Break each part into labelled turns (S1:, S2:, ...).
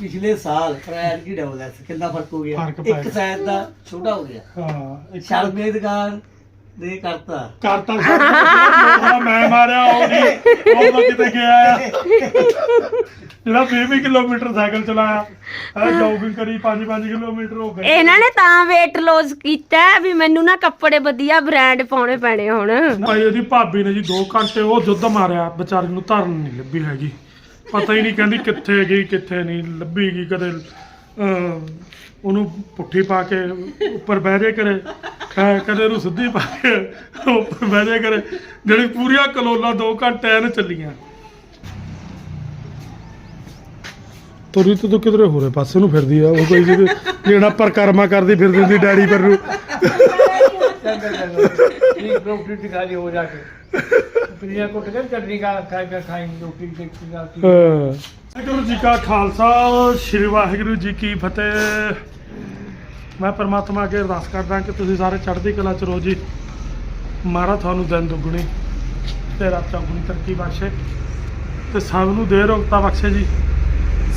S1: ਪਿਛਲੇ ਸਾਲ ਪ੍ਰਾਇਰ ਕੀ double X ਕਿੰਨਾ ਫ਼ਰਕ ਹੋ ਗਿਆ?
S2: ਫ਼ਰਕ ਪੈ
S1: ਇੱਕ
S2: ਗਿਆ।
S1: ਦਾ ਛੋਟਾ ਹੋ ਗਿਆ।
S2: ਹਾਂ ਇੱਕ
S1: ਸ਼ਰਮੇ ਦੁਕਾਨ ਦੇ ਕਰਤਾ।
S2: ਕਰਤਾ ਮੈਂ ਮਾਰਿਆ ਉਹ ਨਹੀਂ ਉਹ ਮੈਂ ਕਿਤੇ ਗਿਆ ਆ। ਜਿਹੜਾ 20 ਕਿਲੋਮੀਟਰ ਸਾਈਕਲ ਚਲਾਇਆ ਹੈ ਜੋਗਿੰਗ ਕਰੀ 5-5 ਕਿਲੋਮੀਟਰ ਹੋ ਗਏ।
S3: ਇਹਨਾਂ ਨੇ ਤਾਂ weight loss ਕੀਤਾ ਹੈ ਵੀ ਮੈਨੂੰ ਨਾ ਕੱਪੜੇ ਵਧੀਆ ਬ੍ਰਾਂਡ ਪਾਉਣੇ ਪੈਣੇ ਹੁਣ।
S2: ਭਾਈ ਇਹਦੀ ਭਾਬੀ ਨੇ ਜੀ 2 ਘੰਟੇ ਉਹ ਜੁੱਧ ਮਾਰਿਆ ਵਿਚਾਰੀ ਨੂੰ ਧਰਨ ਨਹੀਂ ਲੱਭੀ ਹੈਗੀ। ਪਤਾ ਹੀ ਨਹੀਂ ਕਹਿੰਦੀ ਕਿੱਥੇ ਗਈ ਕਿੱਥੇ ਨਹੀਂ ਲੱਭੀ ਗਈ ਕਦੇ ਅਹ, ਉਹਨੂੰ ਪੁੱਠੀ ਪਾ ਕੇ ਉੱਪਰ ਬਹਿ ਜੇ ਕਰੇ ਕ- ਕਦੇ ਉਹਨੂੰ ਸਿੱਧੀ ਪਾ ਕੇ ਉੱਪਰ ਬਹਿ ਜੇ ਕਰੇ ਜਿਹੜੀ ਪੂਰੀਆਂ ਕਲੋਲਾ 2 ਘੰਟੇ ਐਨ ਚੱਲੀਆਂ ਤੋਰੀ ਤੋਂ ਕਿਧਰੇ ਹੋਰੇ ਪਾਸੇ ਨੂੰ ਫਿਰਦੀ ਆ ਉਹ ਕੋਈ ਜਿਹਦੇ- ਜਿਹੜਾ ਪਰਕਰਮਾ ਕਰਦੀ ਫਿਰਦੀ ਹੁੰਦੀ ਡੈਡੀ ਪਰ ਨੂੰ
S4: चंगा चंगा ठीक रोटी दिखाली हो जाके ਪਨੀਰ ਕੁੱਟ ਕੇ ਚਟਨੀ ਨਾਲ ਖਾ ਕੇ ਖਾਈ, ਰੋਟੀ ਤੇ ਖਿਲਾਤੀ ਹਾਂ।
S2: ਵਾਹਿਗੁਰੂ ਜੀ ਕਾ ਖਾਲਸਾ, ਸ੍ਰੀ ਵਾਹਿਗੁਰੂ ਜੀ ਕੀ ਫਤਿਹ। ਮੈਂ ਪਰਮਾਤਮਾ ਅੱਗੇ ਅਰਦਾਸ ਕਰਦਾ ਕਿ ਤੁਸੀਂ ਸਾਰੇ ਚੜ੍ਹਦੀ ਕਲਾ ਚ ਰਹੋ ਜੀ। ਮਾਰਾ ਤੁਹਾਨੂੰ ਦਿਨ ਦੁੱਗਣੀ ਤੇ ਰਾਤ ਚੌਗੁਣੀ ਤਰੱਕੀ ਬਖਸ਼ੇ। ਤੇ ਸਭ ਨੂੰ ਦੇ ਰੋਗਤਾ ਬਖਸ਼ੇ ਜੀ।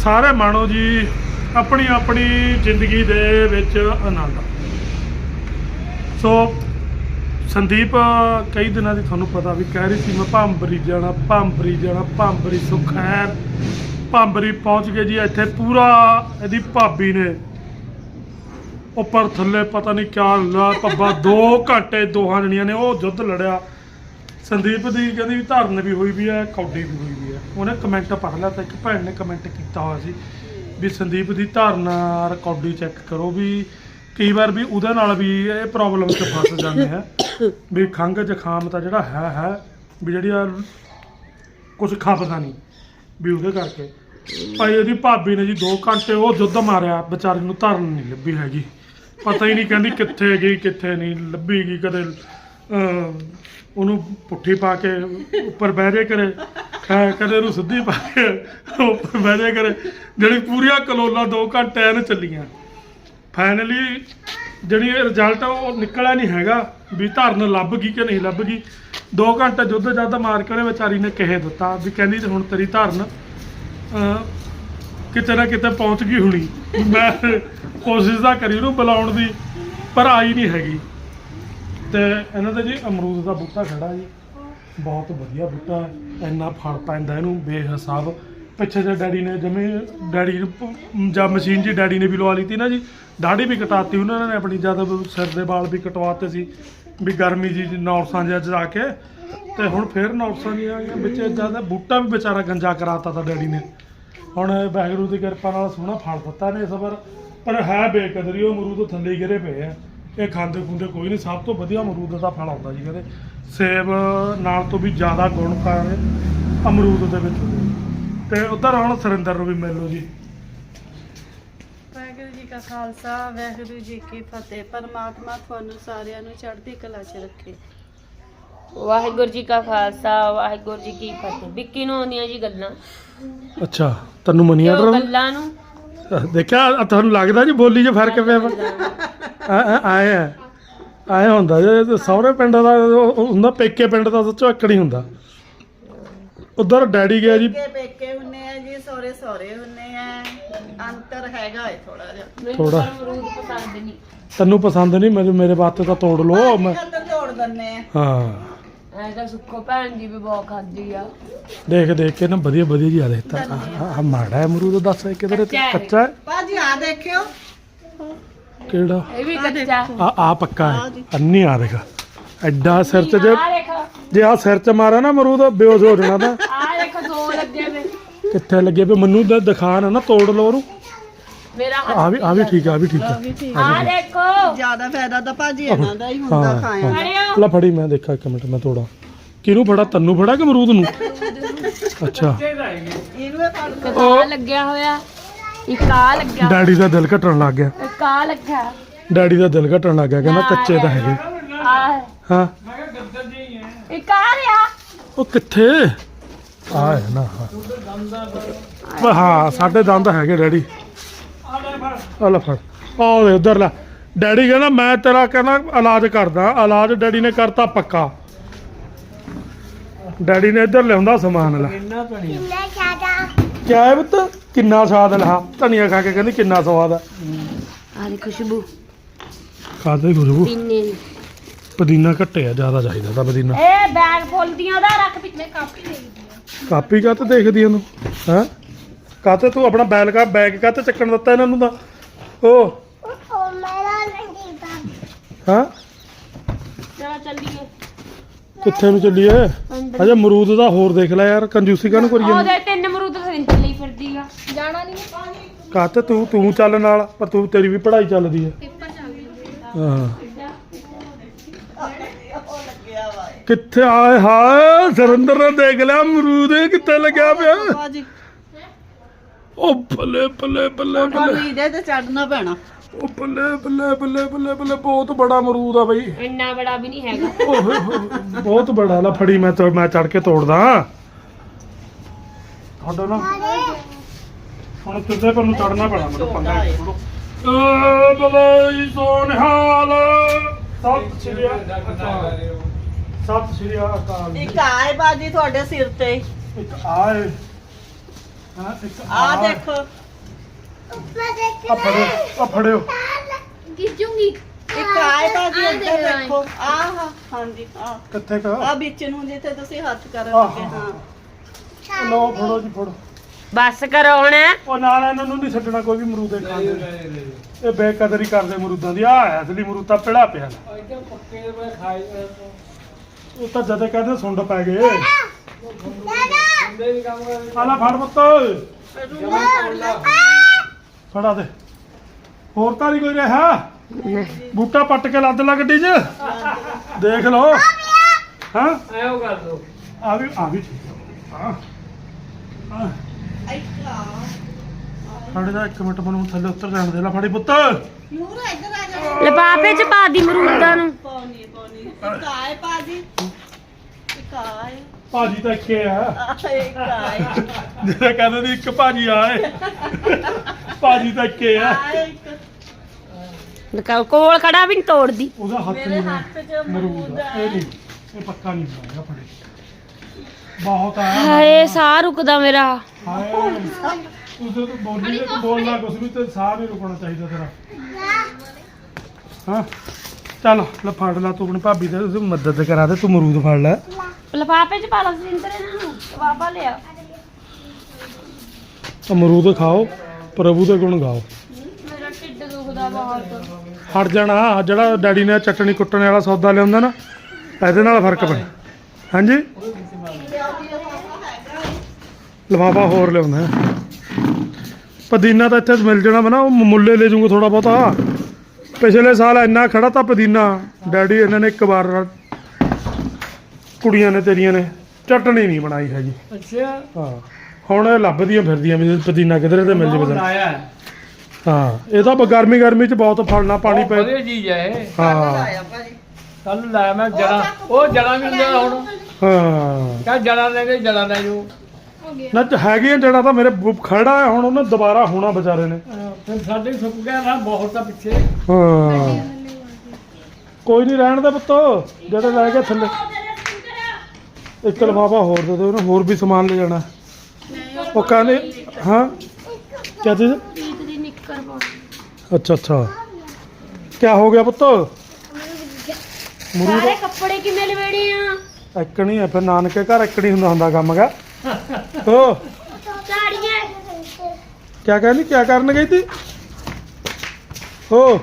S2: ਸਾਰੇ ਮਾਣੋ ਜੀ, ਆਪਣੀ ਆਪਣੀ ਜ਼ਿੰਦਗੀ ਦੇ ਵਿੱਚ ਆਨੰਦ। ਸੋ ਸੰਦੀਪ, ਕਈ ਦਿਨਾਂ ਦੀ ਤੁਹਾਨੂੰ ਪਤਾ ਵੀ ਕਹਿ ਰਹੀ ਸੀ ਮੈਂ ਭਾਂਬਰੀ ਜਾਣਾ ਭਾਂਬਰੀ ਜਾਣਾ, ਭਾਂਬਰੀ ਸੁਖੈਰ ਭਾਂਬਰੀ ਪਹੁੰਚ ਗਏ ਜੀ, ਇੱਥੇ ਪੂਰਾ ਇਹਦੀ ਭਾਬੀ ਨੇ। ਉੱਪਰ ਥੱਲੇ ਪਤਾ ਨਹੀਂ ਕਿਆ ਲਾ ਪੱਬਾ 2 ਘੰਟੇ ਦੋਹਾਂ ਜਣੀਆਂ ਨੇ ਉਹ ਯੁੱਧ ਲੜਿਆ। ਸੰਦੀਪ ਦੀ ਕਹਿੰਦੀ ਵੀ ਧਰਨ ਵੀ ਹੋਈ ਵੀ ਹੈ, ਕੌਡੀ ਵੀ ਹੋਈ ਵੀ ਹੈ। ਉਹਨੇ ਕਮੈਂਟ ਪੜ੍ਹ ਲਿਆ ਤਾਂ ਇੱਕ ਭੈਣ ਨੇ ਕਮੈਂਟ ਕੀਤਾ ਹੋਇਆ ਸੀ ਵੀ ਸੰਦੀਪ ਦੀ ਧਾਰਨਾ ਰਿਕਾਰਡੀ ਚੈੱਕ ਕਰੋ ਵੀ ਕਈ ਵਾਰ ਵੀ ਉਹਦੇ ਨਾਲ ਵੀ ਇਹ ਪ੍ਰੋਬਲਮ 'ਚ ਫਸ ਜਾਂਦੇ ਹੈ ਵੀ ਖੰਘ ਜ਼ੁਕਾਮ ਤਾਂ ਜਿਹੜਾ ਹੈ ਹੈ, ਵੀ ਜਿਹੜੀ ਆ ਕੁਝ ਖਾਪਦਾ ਨਹੀਂ, ਵੀ ਉਹਦੇ ਕਰਕੇ। ਭਾਈ ਇਹਦੀ ਭਾਬੀ ਨੇ ਜੀ 2 ਘੰਟੇ ਉਹ ਯੁੱਧ ਮਾਰਿਆ, ਵਿਚਾਰੀ ਨੂੰ ਧਰਨ ਨਹੀਂ ਲੱਭੀ ਹੈਗੀ। ਪਤਾ ਹੀ ਨਹੀਂ ਕਹਿੰਦੀ ਕਿੱਥੇ ਗਈ, ਕਿੱਥੇ ਨਹੀਂ, ਲੱਭੀ ਗਈ ਕਦੇ ਉਹਨੂੰ ਪੁੱਠੀ ਪਾ ਕੇ ਉੱਪਰ ਬਹਿ ਜੇ ਕਰੇ ਕਦੇ ਉਹਨੂੰ ਸਿੱਧੀ ਪਾ ਕੇ ਉੱਪਰ ਬਹਿ ਜੇ ਕਰੇ। ਜਿਹੜੀ ਪੂਰੀਆਂ ਕਲੋਲਾ 2 ਘੰਟੇ ਐਨ ਚੱਲੀਆਂ। ਫਾਈਨਲੀ ਜਿਹੜੀ ਰਿਜ਼ਲਟ ਆ, ਉਹ ਨਿਕਲਿਆ ਨਹੀਂ ਹੈਗਾ ਵੀ ਧਰਨ ਲੱਭ ਗਈ ਕਿ ਨਹੀਂ ਲੱਭ ਗਈ। 2 ਘੰਟੇ ਜੁੱਧ ਜੱਦ ਮਾਰ ਕੇ ਉਹਨੇ ਵਿਚਾਰੀ ਨੇ ਕਹਿ ਦਿੱਤਾ ਵੀ ਕਹਿੰਦੀ ਤੇ ਹੁਣ ਤੇਰੀ ਧਰਨ ਕਿਤੇ ਨਾ ਕਿਤੇ ਪਹੁੰਚ ਗਈ ਹੁਣੀ। ਮੈਂ ਕੋਸ਼ਿਸ਼ ਤਾਂ ਕਰੀ ਉਹਨੂੰ ਬੁਲਾਉਣ ਦੀ, ਪਰ ਆਈ ਨਹੀਂ ਹੈਗੀ। ਤੇ ਇਹਨਾਂ ਦਾ ਜੀ ਅਮਰੂਦ ਦਾ ਬੂਟਾ ਖੜਾ ਜੀ। ਬਹੁਤ ਵਧੀਆ ਬੂਟਾ ਇੰਨਾ ਫਲ ਪੈਂਦਾ ਇਹਨੂੰ, ਬੇਹਿਸਾਬ ਪਿੱਛੇ ਜੇ ਡੈਡੀ ਨੇ ਜਮੇ ਡੈਡੀ ਨੂੰ ਜਾਂ ਮਸ਼ੀਨ ਜੀ ਡੈਡੀ ਨੇ ਵੀ ਲਵਾ ਲਈ ਤੀ ਨਾ ਜੀ ਦਾੜੀ ਵੀ ਕਟਾਤੀ ਉਹਨਾਂ ਨੇ ਆਪਣੀ, ਜਦ ਸਿਰ ਦੇ ਵਾਲ ਵੀ ਕਟਵਾਤੇ ਸੀ, ਵੀ ਗਰਮੀ ਜੀ ਨੌਰਸਾਂ ਜਿਹਾ ਜਾ ਕੇ, ਤੇ ਹੁਣ ਫੇਰ ਨੌਰਸਾਂ ਜੀ ਆ ਗਈਆਂ ਵਿੱਚ ਜਦ ਬੂਟਾ ਵੀ ਵਿਚਾਰਾ ਗੰਜਾ ਕਰਾਤਾ ਤਾਂ ਡੈਡੀ ਨੇ। ਹੁਣ ਵਾਹਿਗੁਰੂ ਦੀ ਕਿਰਪਾ ਨਾਲ ਸੋਹਣਾ ਫਲ ਦਿੱਤਾ ਨੇ ਇਸ ਵਾਰ, ਪਰ ਹੈ ਬੇਕਦਰੀ, ਉਹ ਅਮਰੂਦ ਥੱਲੇ ਗਿਰੇ ਪਏ ਆ। ਇਹ ਖਾਂਦੇ ਖੁੰਦੇ ਕੋਈ ਨਹੀਂ ਸਭ ਤੋਂ ਵਧੀਆ ਅਮਰੂਦ ਦਾ ਫਲ ਆਉਂਦਾ ਜੀ ਕਹਿੰਦੇ। ਸੇਬ ਨਾਲ ਤੋਂ ਵੀ ਜ਼ਿਆਦਾ ਗੁਣਕਾਰ ਅਮਰੂਦ ਦੇ ਵਿੱਚ। ਤੇ ਉਧਰ ਹੁਣ ਸੁਰਿੰਦਰ ਨੂੰ ਵੀ ਮਿਲ ਲਓ ਜੀ।
S5: ਵਾਹਿਗੁਰੂ ਜੀ ਕਾ ਖਾਲਸਾ ਵਾਹਿਗੁਰੂ ਜੀ ਕੀ ਫਤਿਹ। ਪਰਮਾਤਮਾ ਤੁਹਾਨੂੰ ਸਾਰਿਆਂ ਨੂੰ ਚੜ੍ਹਦੀ ਕਲਾ 'ਚ ਰੱਖੇ।
S3: ਵਾਹਿਗੁਰੂ ਜੀ ਕਾ ਖਾਲਸਾ ਵਾਹਿਗੁਰੂ ਜੀ ਕੀ ਫਤਿਹ। ਵਿੱਕੀ ਨੂੰ ਆਉਂਦੀਆਂ ਜੀ ਗੱਲਾਂ।
S2: ਅੱਛਾ ਤੈਨੂੰ ਮਨੀਆ
S3: ਕਿਉਂ ਗੱਲਾਂ ਨੂੰ?
S2: ਦੇਖਿਆ ਆਹ ਤੁਹਾਨੂੰ ਲੱਗਦਾ ਜੀ ਬੋਲੀ 'ਚ ਫ਼ਰਕ ਪਿਆ ਵਾ? ਆ- ਆ- ਆਏ ਆ। ਆਏ ਹੁੰਦਾ ਜੇ ਸਹੁਰੇ ਪਿੰਡ ਦਾ ਉਹ- ਉਹ ਹੁੰਦਾ ਪੇਕੇ ਪਿੰਡ ਦਾ ਸੱਚੋ ਨਹੀਂ ਹੁੰਦਾ। ਉਧਰ ਡੈਡੀ ਗਿਆ ਜੀ।
S5: ਪੇਕੇ ਪੇਕੇ ਹੁੰਨੇ ਆ ਜੀ ਸੋਰੇ ਸੋਰੇ ਹੁੰਨੇ ਆ। ਅੰਤਰ ਹੈਗਾ ਏ ਥੋੜਾ ਜਿਹਾ।
S3: ਮੈਨੂੰ
S2: ਥੋੜਾ।
S3: ਤਾਂ ਅਮਰੂਦ ਪਸੰਦ ਨਹੀਂ।
S2: ਤੈਨੂੰ ਪਸੰਦ ਨਹੀਂ? ਮੈਨੂੰ ਮੇਰੇ ਵਾਸਤੇ ਤਾਂ ਤੋੜ ਲਓ। ਮੈਂ
S5: ਅੰਤਰ ਤੋੜ ਦਿੰਨੇ ਆ।
S2: ਹਾਂ।
S3: ਐ ਤਾਂ ਸੁੱਖੋ ਭੈਣ ਜੀ ਵੀ ਬਹੁਤ ਖਾਂਦੀ ਆ।
S2: ਦੇਖ ਦੇਖ ਕੇ ਨਾ ਵਧੀਆ ਵਧੀਆ ਜੀ ਆ ਦੇਖਤਾ ਆ ਮਾੜਾ ਹੈ ਅਮਰੂਦ ਦੱਸ ਕਿਧਰੇ
S3: ਕੱਚਾ ਹੈ।
S2: ਕੱਚਾ ਹੈ
S5: ਭਾਜੀ ਆ ਦੇਖਿਓ।
S2: ਕਿਹੜਾ?
S3: ਇਹ ਵੀ ਕੱਚਾ।
S2: ਆ ਆ ਪੱਕਾ ਹੈ ਅੰਨੀ ਆ ਦੇਖ। ਐਡਾ ਸਿਰ ਚ ਜੇ
S3: ਆ ਦੇਖ।
S2: ਜੇ ਆ ਸਿਰ ਚ ਮਾਰਾ ਨਾ ਅਮਰੂਦ ਬੇਹੋਸ਼ ਹੋ ਜਾਣਾ ਤਾਂ।
S3: ਆ ਦੇਖ ਦੋ ਲੱਗੇ ਵੇ
S2: ਕਿੱਥੇ ਲੱਗੇ ਵੀ ਮੈਨੂੰ ਤਾਂ ਦਿਖਾਣ ਨਾ ਤੋੜ ਲਓ ਉਹਨੂੰ।
S3: ਮੇਰਾ ਹੱਥ
S2: ਆ ਵੀ ਆ ਵੀ ਠੀਕ ਆ। ਆ ਵੀ ਠੀਕ ਆ।
S3: ਆ ਦੇਖੋ।
S5: ਜ਼ਿਆਦਾ ਫਾਇਦਾ ਤਾਂ ਭਾਜੀ ਇਹਨਾਂ ਦਾ ਹੀ ਹੁੰਦਾ
S2: ਹਾਂ,
S5: ਖਾਇਆ।
S3: ਫੜਿਓ
S2: ਲੈ ਫੜੀ ਮੈਂ ਦੇਖਾ ਇੱਕ ਮਿੰਟ ਮੈਂ ਤੋੜਾ। ਕਿਹਨੂੰ ਫੜਾ ਤੈਨੂੰ ਫੜਾ ਕਿ ਅਮਰੂਦ ਨੂੰ? ਅੱਛਾ।
S5: ਇਹਨੂੰ ਇਹ ਫੜ
S3: ਇੱਕ ਆ ਲੱਗਿਆ ਹੋਇਆ। ਇੱਕ ਆ ਲੱਗਿਆ
S2: ਡੈਡੀ ਦਾ ਦਿਲ ਘਟਣ ਲੱਗ ਗਿਆ।
S3: ਇੱਕ ਆ ਲੱਗਿਆ।
S2: ਡੈਡੀ ਦਾ ਦਿਲ ਘਟਣ ਲੱਗ ਗਿਆ ਕਹਿੰਦਾ ਕੱਚੇ ਤਾਂ ਹੈਗੇ।
S3: ਆ
S2: ਹਾਂ।
S3: ਮੈਂ ਕਿਹਾ ਗੱਦਰ ਜੀ ਹੈ ਇੱਕ ਆ ਰਿਹਾ।
S2: ਉਹ ਕਿੱਥੇ? ਆ ਹੈ ਨਾ ਹਾਂ। ਉਧਰ ਦੰਦਾ ਹਾਂ ਸਾਡੇ ਦੰਦ ਹੈਗੇ ਡੈਡੀ। ਆ ਲੈ ਫੜ। ਆ ਲੈ ਫੜ ਆ ਦੇ ਉਧਰ ਲੈ। ਡੈਡੀ ਕਹਿੰਦਾ ਮੈਂ ਤੇਰਾ ਕਹਿੰਦਾ ਇਲਾਜ ਕਰਦਾ। ਇਲਾਜ ਡੈਡੀ ਨੇ ਕਰਤਾ ਪੱਕਾ। ਡੈਡੀ ਨੇ ਇੱਧਰ ਲਿਆਉਂਦਾ ਸਮਾਨ ਲੈ।
S4: ਇੰਨਾ ਕਿੰਨਾ
S2: ਜ਼ਿਆਦਾ? ਹੈ ਕਿੰਨਾ ਸਵਾਦ ਲਹਾ ਧਨੀਆ ਖਾ ਕੇ ਕਹਿੰਦੀ ਕਿੰਨਾ ਸਵਾਦ ਹੈ।
S3: ਆ ਦੇ ਖੁਸ਼ਬੂ
S2: ਖਾਦੇ ਗੁਰੂ
S3: ਪਿੰਨੇ
S2: ਪੁਦੀਨਾ ਘੱਟਿਆ ਜ਼ਿਆਦਾ ਚਾਹੀਦਾ ਤਾਂ ਪੁਦੀਨਾ।
S3: ਇਹ ਬੈਗ ਫੁੱਲ ਦੀਆਂ ਉਹਦਾ ਰੱਖ ਪਿੱਛੇ ਕਾਪੀ ਦੇ
S2: ਕਾਪੀ ਕਾ ਤੇ ਦੇਖਦੀ ਉਹਨੂੰ? ਹਾਂ? ਕਾਤੇ ਤੂੰ ਆਪਣਾ ਬੈਲ ਕਾ ਬੈਗ ਕਾ ਤੇ ਚੱਕਣ ਦਿੱਤਾ ਇਹਨਾਂ ਨੂੰ ਤਾਂ? ਉਹ ਹਾਂ?
S3: ਚਲੋ ਚੱਲੀਏ।
S2: ਕਿੱਥੇ ਨੂੰ ਚੱਲੀਏ? ਅਜੇ ਅਮਰੂਦ ਦਾ ਹੋਰ ਦੇਖ ਲੈ ਯਾਰ ਕੰਜੂਸੀ ਕਾਹਨੂੰ ਕਰੀ ਜਾਂਦੀ?
S3: ਉਹਦੇ ਤਿੰਨ ਮਰੂਦ ਸਰਿੰਦਰ ਲਈ ਫਿਰਦੀ ਆ।
S2: ਕਾਤੇ ਤੂੰ ਤੂੰ ਚੱਲ ਨਾਲ ਪਰ ਤੂੰ ਤੇਰੀ ਵੀ ਪੜ੍ਹਾਈ ਚੱਲਦੀ ਹੈ ਹਾਂ। ਕਿੱਥੇ ਆਏ ਹਾਏ? ਸਰਿੰਦਰ ਨੇ ਦੇਖ ਲਿਆ ਅਮਰੂਦ ਇਹ ਕਿੱਥੇ ਲੱਗਿਆ ਪਿਆ?
S5: ਬਾਜੀ।
S2: ਉਹ ਬੱਲੇ ਬੱਲੇ ਬੱਲੇ
S5: ਤੁਹਾਨੂੰ ਇਹਦੇ ਤੇ ਚੜਨਾ ਪੈਣਾ।
S2: ਉਹ ਬੱਲੇ ਬੱਲੇ ਬੱਲੇ ਬੱਲੇ ਬੱਲੇ ਬਹੁਤ ਬੜਾ ਅਮਰੂਦ ਆ ਬਈ।
S3: ਇੰਨਾ ਬੜਾ ਵੀ ਨਹੀਂ ਹੈਗਾ।
S2: ਓਏ ਹੋਏ ਹੋਏ, ਬਹੁਤ ਬੜਾ ਲਾ ਫੜੀ ਮੈਂ ਤੇ ਮੈਂ ਚੜ ਕੇ ਤੋੜਦਾ। ਤੁਹਾਡਾ ਨਾ ਹੁਣ ਕਿਸੇ ਪਰ ਨੂੰ ਚੜਨਾ ਪੈਣਾ ਮੈਨੂੰ ਪੰਗਾ ਏ ਬਲੇ ਸੋਨਹਾਲ ਸਤਿ ਸ਼੍ਰੀ ਅਕਾਲ। ਸਤਿ ਸ਼੍ਰੀ ਅਕਾਲ
S5: ਇੱਕ ਆਏ ਬਾਜੀ ਤੁਹਾਡੇ ਸਿਰ ਤੇ।
S2: ਇੱਕ ਆਏ। ਹਾਂ ਇੱਕ
S5: ਆ। ਦੇਖੋ।
S2: ਆ ਫੜਿਓ ਆ ਫੜਿਓ।
S3: ਗਿੱਜੂਗੀ।
S5: ਇੱਕ ਆਏ ਬਾਜੀ ਇੱਧਰ ਦੇਖੋ ਆਹ ਹਾਂਜੀ ਆ।
S2: ਕਿੱਥੇ ਕਾ?
S5: ਆ ਵਿੱਚ ਨੂੰ ਜਿੱਥੇ ਤੁਸੀਂ ਹੱਥ। ਲੱਗੇ ਹਾਂ।
S2: ਲਓ ਫੜੋ ਜੀ ਫੜੋ।
S3: ਬਸ ਕਰੋ ਹੁਣ।
S2: ਉਹ ਨਾਲ ਇਹਨਾਂ ਨੂੰ ਨਹੀਂ ਛੱਡਣਾ ਕੋਈ ਵੀ ਅਮਰੂਦ ਦੇ ਖਾਂਦੇ। ਇਹ ਬੇਕਦਰੀ ਕਰਦੇ ਅਮਰੂਦਾਂ ਦੀ। ਆ ਅਸਲੀ ਅਮਰੂਦਾ ਪਿੜਾ ਪਿਆ। ਉਹ ਤਾਂ ਜਦੇ ਕਹਿੰਦੇ ਸੁੰਡ ਪੈ ਗਏ। ਆਲਾ ਫੜ ਪੁੱਤ। ਫੜਾ ਦੇ। ਹੋਰ ਤਾਂ ਨਹੀਂ ਕੋਈ ਰਿਹਾ? ਬੂਟਾ ਪੱਟ ਕੇ ਲੱਦ ਲਾ ਗੱਡੀ 'ਚ। ਦੇਖ ਲਓ। ਹਾਂ?
S4: ਐਂ ਕਰ ਦੋ
S2: ਆ ਵੀ ਆ ਵੀ ਠੀਕ ਆ। ਹਾਂ
S5: ਇੱਕ ਆ।
S2: ਸਾਡੇ ਦਾ 1 ਮਿੰਟ ਮੈਨੂੰ ਥੱਲੇ ਉੱਤਰ ਜਾਣ ਦੇ। ਲੈ ਫੜੀ ਪੁੱਤ।
S5: ਨੂਰ ਇੱਧਰ ਆ ਜਾ
S3: ਲਿਫਾਫੇ ਚ ਪਾ ਦੀ ਮਰੂਦਾਂ ਨੂੰ।
S2: ਭਾਜੀ। ਤਾਂ ਇੱਕੇ ਆ।
S5: ਆਹ ਇੱਕ ਆਏ।
S2: ਜਿਹੜਾ ਕਹਿੰਦੇ ਨੇ ਇੱਕ ਭਾਜੀ ਆਏ। ਭਾਜੀ ਤਾਂ ਇੱਕੇ ਆ।
S5: ਆਏ ਇੱਕ।
S3: ਲਗਾ- ਕੋਲ ਖੜਾ ਵੀ ਤੋੜਦੀ।
S2: ਉਹਦਾ ਹੱਥ
S5: ਮੇਰੇ
S2: ਨਹੀਂ
S5: ਹੱਥ 'ਚ
S2: ਮਰੂਦ ਆ। ਇਹ ਨਹੀਂ ਇਹ ਪੱਕਾ ਨਹੀਂ ਬਣਾਇਆ ਫੜੇ ਬਹੁਤ ਆਇਆ
S3: ਹਾਏ ਸਾਹ ਰੁਕਦਾ ਮੇਰਾ।
S2: ਹਾਏ ਤੂੰ ਤੇ ਤੂੰ ਬੋਲੀ ਤੂੰ ਬੋਲਣਾ ਕੁਛ ਵੀ ਤੇ ਸਾਹ ਨਹੀਂ ਰੁਕਣਾ ਚਾਹੀਦਾ ਤੇਰਾ। ਹਾਂ। ਚੱਲ ਲੈ ਫੜ ਲਾ ਤੂੰ ਆਪਣੀ ਭਾਬੀ ਦੇ ਉਹਦੀ ਮਦਦ ਕਰਾ ਦੇ ਤੂੰ ਮਰੂਦ ਫੜ ਲੈ।
S3: ਲਿਫਾਫੇ ਚ ਪਾ ਲਾ ਸਿੰਦਰ ਇਹਨਾਂ ਨੂੰ ਬਾਬਾ ਲਿਆ।
S2: ਅਮਰੂਦ ਖਾਓ ਪ੍ਰਭੂ ਦੇ ਗੁਣ ਗਾਓ।
S3: ਮੇਰਾ ਢਿੱਡ ਦੁਖਦਾ ਬਹੁਤ।
S2: ਹਟ ਜਾਣਾ ਜਿਹੜਾ ਡੈਡੀ ਨੇ ਚਟਣੀ ਕੁੱਟਣ ਵਾਲਾ ਸੌਦਾ ਲਿਆਉਂਦਾ ਨਾ ਇਹਦੇ ਨਾਲ ਫ਼ਰਕ ਪੈ ਹਾਂਜੀ? ਲਫਾਫਾ ਹੋਰ ਲਿਆਉਂਦਾ। ਹੈ। ਪੁਦੀਨਾ ਤਾਂ ਇੱਥੇ ਮਿਲ ਜਾਣਾ ਨਾ ਉਹ ਮੁੱਲੇ ਲੈ ਜੂਗਾ ਥੋੜਾ ਬਹੁਤਾ। ਪਿਛਲੇ ਸਾਲ ਇੰਨਾ ਖੜਾ ਤਾਂ ਪੁਦੀਨਾ। ਡੈਡੀ ਇਹਨਾਂ ਨੇ ਇੱਕ ਵਾਰ ਕੁੜੀਆਂ ਨੇ ਤੇਰੀਆਂ ਨੇ ਚਟਣੀ ਨਹੀਂ ਬਣਾਈ ਹੈਗੀ।
S4: ਅੱਛਾ।
S2: ਹਾਂ। ਹੁਣ ਇਹ ਲੱਭਦੀਆਂ ਫਿਰਦੀਆਂ ਵੀ ਪੁਦੀਨਾ ਕਿਧਰੇ ਤੇ ਮਿਲ ਤਾਂ।
S4: ਲਾਇਆ
S2: ਹਾਂ। ਇਹ ਤਾਂ ਗਰਮੀ ਗਰਮੀ ਚ ਬਹੁਤ ਫਲਣਾ ਪਾਣੀ ਪੈ
S4: ਵਧੀਆ ਚੀਜ਼ ਹੈ ਇਹ।
S2: ਹਾਂ।
S5: ਆਇਆ ਭਾਜੀ
S4: ਕੱਲ ਲਾਇਆ ਮੈਂ ਜੜਾ ਉਹ ਜੜਾ ਵੀ ਲਿਆ ਹੁਣ।
S2: ਹਾਂ।
S4: ਕਹ ਜੜਾ ਲੈ ਕੇ ਜੜਾ ਲੈ ਜੋ
S2: ਨਾ ਚ- ਹੈਗੀਆਂ ਜਿਹੜਾ ਤਾਂ ਮੇਰੇ ਬੁ- ਖੜਾ ਹੈ ਹੁਣ ਉਹਨੇ ਦੁਬਾਰਾ ਹੋਣਾ ਵਿਚਾਰੇ ਨੇ।
S4: ਫਿਰ ਸਾਡੇ ਸੁੱਕ ਗਿਆ ਨਾ ਬਹੁਤ ਆ ਪਿੱਛੇ।
S2: ਹਾਂ। ਕੋਈ ਨਹੀਂ ਰਹਿਣ ਦੇ ਪੁੱਤ ਜਿਹੜੇ ਲੈ ਕੇ ਥੱਲੇ। ਇੱਕ ਲਫਾਫਾ ਹੋਰ ਦੇ ਦਿਓ ਉਹਨੂੰ ਹੋਰ ਵੀ ਸਮਾਨ ਲੈ ਜਾਣਾ। ਉਹ ਕਹਿੰਦੇ ਹਾਂ? ਕਿਆ ਚੀਜ਼?
S3: ਦੀ ਨਿੱਕਰ
S2: ਅੱਛਾ ਅੱਛਾ। ਕਿਆ ਹੋ ਗਿਆ ਪੁੱਤ? ਮੁਰੂ
S3: ਸਾਰੇ ਕੱਪੜੇ ਕਿਵੇਂ ਲਵੇੜੇ ਆ?
S2: ਇੱਕ ਨਹੀਂ ਹੈ ਫਿਰ ਨਾਨਕੇ ਘਰ ਇੱਕ ਨਹੀਂ ਹੁੰਦਾ ਹੁੰਦਾ ਕੰਮ ਗਾ।
S3: ਝਾੜੀਆਂ
S2: ਕਿਆ ਕਹਿੰਦੀ ਕਿਆ ਕਰਨ ਗਈ ਤੀ? ਓ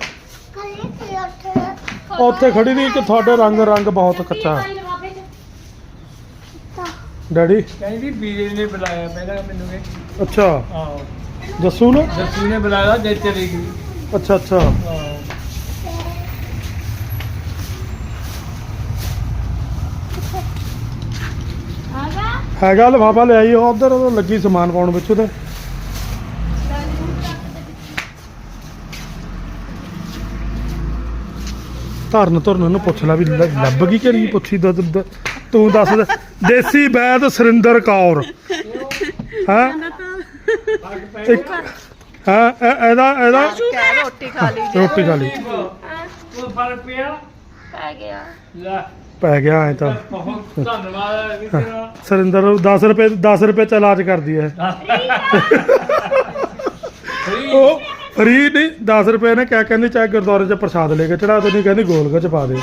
S2: ਉੱਥੇ। ਖੜੀ ਦੀ ਕਿ ਤੁਹਾਡੇ ਰੰਗ ਰੰਗ ਬਹੁਤ ਕੱਚਾ। ਹੈ। ਡੈਡੀ?
S4: ਕਹਿੰਦੀ ਵੀਰੇ ਨੇ ਬੁਲਾਇਆ ਪਹਿਲਾਂ ਮੈਨੂੰ ਇਹ
S2: ਅੱਛਾ।
S4: ਆਹੋ।
S2: ਜੱਸੂ ਨੂੰ?
S4: ਜੱਸੀ ਨੇ ਬੁਲਾਇਆ ਜੇ ਚਲੀ ਗਈ।
S2: ਅੱਛਾ ਅੱਛਾ।
S4: ਆਹੋ
S2: ਹੈਗਾ ਲਫਾਫਾ ਲਿਆਈ ਉਹ ਉਧਰ ਉਹ ਲੱਗੀ ਸਮਾਨ ਪਾਉਣ ਵਿੱਚ ਉਹਦੇ ਧਰਨ ਧਰਨ ਨੂੰ ਪੁੱਛ ਲੈ ਵੀ ਲ- ਲੱਭ ਗਈ ਕਿ ਨਹੀਂ ਪੁੱਛੀ ਤੂੰ ਦੱਸ। ਦੇਸੀ ਵੈਦ ਸੁਰਿੰਦਰ ਕੌਰ। ਹਾਂ? ਇੱਕ ਹਾਂ ਇਹ- ਇਹਦਾ ਇਹਦਾ
S5: ਰੋਟੀ ਖਾ ਲਈ। ਜੀ।
S2: ਰੋਟੀ ਖਾ ਲਈ।
S4: ਉਹ ਫ਼ਰਕ ਪਿਆ?
S3: ਪੈ ਗਿਆ।
S4: ਲੈ।
S2: ਪੈ ਗਿਆ ਐ ਤਾਂ।
S4: ਬਹੁਤ ਧੰਨਵਾਦ ਹੈ ਵੀ ਤੇਰਾ।
S2: ਸੁਰਿੰਦਰ ਨੂੰ 10 ਰੁਪਏ 10 ਰੁਪਏ ਚ ਇਲਾਜ ਕਰਦੀ ਹੈ। ਉਹ ਫਰੀ ਨਹੀਂ 10 ਰੁਪਏ ਨੇ ਕਿਆ ਕਹਿੰਦੀ ਚਾਹੇ ਗੁਰਦੁਆਰੇ 'ਚ ਪ੍ਰਸਾਦ ਲੈ ਕੇ ਚੜਾ ਦੇ ਨਹੀਂ ਕਹਿੰਦੀ ਗੋਲਗਾ ਚ ਪਾ ਦੇ।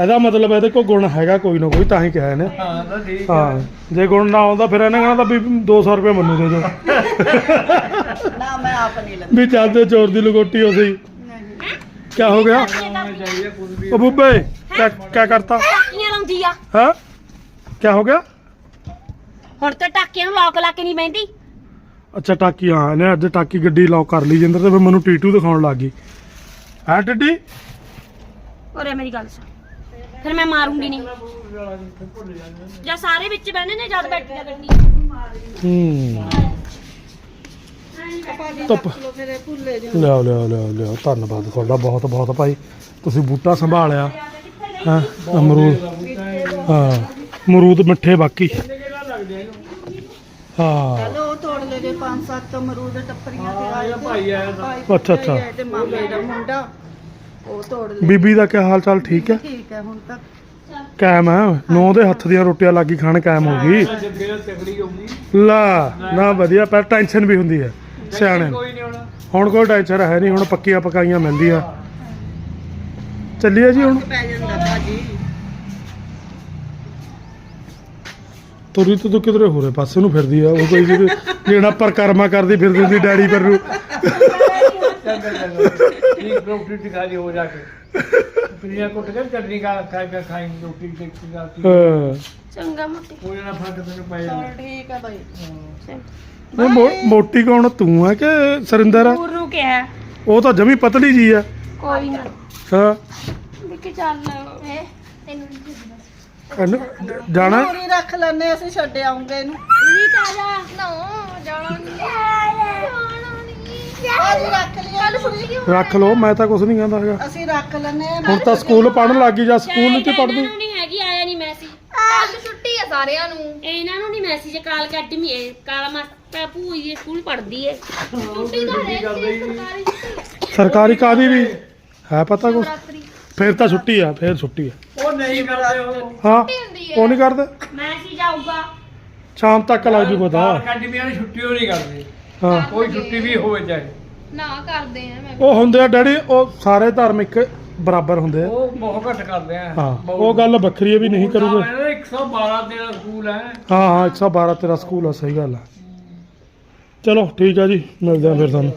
S2: ਇਹਦਾ ਮਤਲਬ ਇਹਦੇ ਕੋਲ ਗੁਣ ਹੈਗਾ ਕੋਈ ਨਾ ਕੋਈ ਤਾਂ ਹੀ ਕਿਹਾ ਇਹਨੇ।
S4: ਹਾਂ ਤਾਂ ਠੀਕ ਆ
S2: ਹਾਂ ਜੇ ਗੁਣ ਨਾ ਆਉਂਦਾ ਫਿਰ ਇਹਨੇ ਕਹਿਣਾ ਤਾਂ ਵੀ 200 ਰੁਪਏ ਮੈਨੂੰ ਦੇ ਦਿਓ।
S5: ਨਾ ਮੈਂ ਆਪ ਨਹੀਂ ਲੈਂਦੀ
S2: ਵੀ ਚੱਲਦੇ ਚੋਰ ਦੀ ਲਗੋਟੀ ਹੋ ਸਹੀ।
S5: ਨਹੀਂ
S2: ਕਿਆ ਹੋ ਗਿਆ? ਉਹ ਬੁੱਬੇ ਕਿਆ ਕਿਆ ਕਰਤਾ?
S3: ਟਾਕੀਆਂ ਲਾਉਂਦੀ ਆ।
S2: ਹਾਂ? ਕਿਆ ਹੋ ਗਿਆ?
S3: ਹੁਣ ਤਾਂ ਟਾਕੀਆਂ ਨੂੰ ਲੋਕ ਲਾ ਕੇ ਨਹੀਂ ਬੈਂਦੀ
S2: ਅੱਛਾ ਟਾਕੀ ਹਾਂ ਇਹਨੇ ਅੱਜ ਟਾਕੀ ਗੱਡੀ ਲੌਕ ਕਰ ਲਈ ਜਿੰਦਰ ਤੇ ਫਿਰ ਮੈਨੂੰ ਟੀਟੂ ਦਿਖਾਉਣ ਲੱਗ ਗਈ। ਹੈ ਟੱਡੀ?
S3: ਔਰੇ ਮੇਰੀ ਗੱਲ ਸੁਣ। ਫਿਰ ਮੈਂ ਮਾਰੂੰਗੀ ਨਹੀਂ। ਜਾਂ ਸਾਰੇ ਵਿੱਚ ਬਹਿੰਦੇ ਨੇ ਜਦ ਬੈਠੀ ਆ ਗੱਡੀ
S2: ਹੂੰ। ਧੁੱਪ।
S5: ਲੋ ਫਿਰ ਇਹ ਭੁੱਲੇ ਜੋ
S2: ਲਿਆਓ ਲਿਆਓ ਲਿਆਓ ਲਿਆਓ। ਧੰਨਵਾਦ ਤੁਹਾਡਾ ਬਹੁਤ ਬਹੁਤ ਭਾਈ। ਤੁਸੀਂ ਬੂਟਾ ਸੰਭਾਲਿਆ। ਹਾਂ? ਅਮਰੂਦ। ਹਾਂ ਅਮਰੂਦ ਮਿੱਠੇ ਬਾਕੀ। ਹਾਂ।
S5: ਚਲੋ ਉਹ ਤੋੜ ਲੈ ਜੇ ਪੰਜ ਸੱਤ ਅਮਰੂਦ ਟੱਪਰੀਆਂ ਤੇ ਆਏ ਤੇ
S4: ਭਾਈ ਆਇਆ ਤਾਂ
S5: ਭਾਈ
S2: ਅੱਛਾ, ਅੱਛਾ।
S5: ਆਏ ਤੇ ਮਾਮੇ ਦਾ ਮੁੰਡਾ ਉਹ ਤੋੜ ਲੈ।
S2: ਬੀਬੀ ਦਾ ਕੀ ਹਾਲ ਚਾਲ? ਠੀਕ ਹੈ?
S5: ਠੀਕ ਹੈ ਹੁਣ ਤੱਕ
S2: ਕਾਇਮ ਹੈ ਨੌ ਦੇ ਹੱਥ ਦੀਆਂ ਰੋਟੀਆਂ ਲੱਗੀ ਖਾਣ ਕਾਇਮ ਹੋ ਗਈ। ਲਾ ਨਾ ਵਧੀਆ ਪਰ ਟੈਨਸ਼ਨ ਵੀ ਹੁੰਦੀ ਹੈ। ਸਿਆਣੇ ਨੂੰ।
S4: ਕੋਈ ਨਹੀਂ ਹੋਣਾ
S2: ਹੁਣ ਕੋਈ ਟੈਨਸ਼ਨ ਹੈ ਨਹੀਂ ਹੁਣ ਪੱਕੀਆਂ ਪਕਾਈਆਂ ਮਿਲਦੀਆਂ ਚੱਲੀਏ ਜੀ ਹੁਣ।
S5: ਪੈ ਜਾਂਦਾ ਬਾਜੀ
S2: ਤੁਰੀ ਤੂੰ ਕਿਧਰੇ ਹੋਰੇ ਪਾਸੇ ਨੂੰ ਫਿਰਦੀ ਆ ਉਹ ਕੋਈ ਜਿਹੜੀ ਜਿਹੜਾ ਪਰਕਰਮਾ ਕਰਦੀ ਫਿਰਦੀ ਹੁੰਦੀ ਡੈਡੀ ਪਰ ਨੂੰ।
S4: ਚੰਗਾ ਚੰਗਾ ਠੀਕ ਰੋਟੀ ਟਿਕਾਲੀ ਹੋ ਜਾ ਕੇ। ਪਿੰਨੀਆਂ ਕੁੱਟ ਕੇ ਚਟਨੀ ਖਾ ਖਾ ਕੇ ਖਾਈ ਰੋਟੀ ਤੇ ਖਾ ਕੇ
S2: ਹਾਂ।
S3: ਚੰਗਾ ਮੋਟੀ
S4: ਹੋ ਜਾਣਾ ਫ਼ਰਕ ਤੈਨੂੰ ਪੈ ਜਾਣਾ
S5: ਠੀਕ ਹੈ। ਭਾਈ
S2: ਨਹੀਂ, ਮੋ- ਮੋਟੀ ਕੌਣ ਤੂੰ ਆ ਕਿ ਸਰਿੰਦਰ ਆ?
S3: ਪੂਰ ਨੂੰ ਕਿਹਾ
S2: ਉਹ ਤਾਂ ਜਮੀ ਪਤਲੀ ਜੀ ਆ।
S3: ਕੋਈ ਨਾ।
S2: ਹਾਂ।
S3: ਦੇਖੀ ਚੱਲ।
S2: ਇਹਨੂੰ ਜਾਣਾ?
S5: ਪੂਰੀ ਰੱਖ ਲੈਣੇ ਅਸੀਂ ਛੱਡ ਆਉਂਗੇ ਇਹਨੂੰ।
S3: ਨਹੀਂ। ਤਾਜਾ
S5: ਬਾਜੀ ਰੱਖ ਲਿਆ।
S2: ਰੱਖ ਲਓ ਮੈਂ ਤਾਂ ਕੁਝ ਨਹੀਂ ਕਹਿੰਦਾ ਹੈਗਾ।
S5: ਅਸੀਂ ਰੱਖ ਲੈਣੇ
S2: ਹੁਣ ਤਾਂ ਸਕੂਲ ਪੜਨ ਲੱਗ ਗਈ ਜਾਂ ਸਕੂਲ ਨਹੀਂ ਪੜਦੀ
S3: ਇਹਨਾਂ ਨੂੰ ਨਹੀਂ ਹੈਗੀ ਆਇਆ ਨਹੀਂ ਮੈਸੇਜ
S6: ਕੱਲ ਛੁੱਟੀ ਆ ਸਾਰਿਆਂ ਨੂੰ।
S3: ਇਹਨਾਂ ਨੂੰ ਨਹੀਂ ਮੈਸੇਜ ਕਾਲ ਅਕੈਡਮੀ ਹੈ ਕਾਲਾ ਮਾਸਟਰ ਭੂਈ ਦੇ ਸਕੂਲ ਪੜਦੀ ਹੈ
S6: ਛੁੱਟੀ ਤਾਂ ਹੈ ਸਰਕਾਰੀ ਛੁੱਟੀ
S2: ਸਰਕਾਰੀ ਕਾਦੀ ਵੀ? ਹੈ ਪਤਾ ਕੁਛ? ਫਿਰ ਤਾਂ ਛੁੱਟੀ ਆ ਫਿਰ ਛੁੱਟੀ ਆ।
S4: ਉਹ ਨਹੀਂ ਕਰਦੇ ਉਹ।
S2: ਹਾਂ
S6: ਹੁੰਦੀ ਹੈ
S2: ਉਹ ਨਹੀਂ ਕਰਦੇ?
S3: ਮੈਸੇਜ ਆਊਗਾ।
S2: ਸ਼ਾਮ ਤੱਕ ਲੱਗ ਜੂ ਪਤਾ।
S4: ਅਕੈਡਮੀਆਂ ਦੀ ਛੁੱਟੀ ਉਹ ਨਹੀਂ ਕਰਦੇ।
S2: ਹਾਂ।
S4: ਕੋਈ ਛੁੱਟੀ ਵੀ ਹੋਵੇ ਚਾਹੇ।
S6: ਨਾ ਕਰਦੇ ਆ ਮੈਂ
S2: ਉਹ ਹੁੰਦੇ ਆ ਡੈਡੀ ਉਹ ਸਾਰੇ ਧਰਮ ਇੱਕ ਬਰਾਬਰ ਹੁੰਦੇ ਆ।
S4: ਉਹ ਬਹੁਤ ਘੱਟ ਕਰਦੇ ਆ।
S2: ਹਾਂ ਉਹ ਗੱਲ ਵੱਖਰੀ ਹੈ ਵੀ ਨਹੀਂ ਕਰੂਗੇ।
S4: ਇਹਨਾਂ ਦਾ 112 ਤੇਰਾ ਸਕੂਲ ਹੈ
S2: ਹਾਂ ਹਾਂ 112 ਤੇਰਾ ਸਕੂਲ ਆ ਸਹੀ ਗੱਲ ਆ। ਚਲੋ ਠੀਕ ਆ ਜੀ ਮਿਲਦੇ ਆ ਫਿਰ ਤੁਹਾਨੂੰ।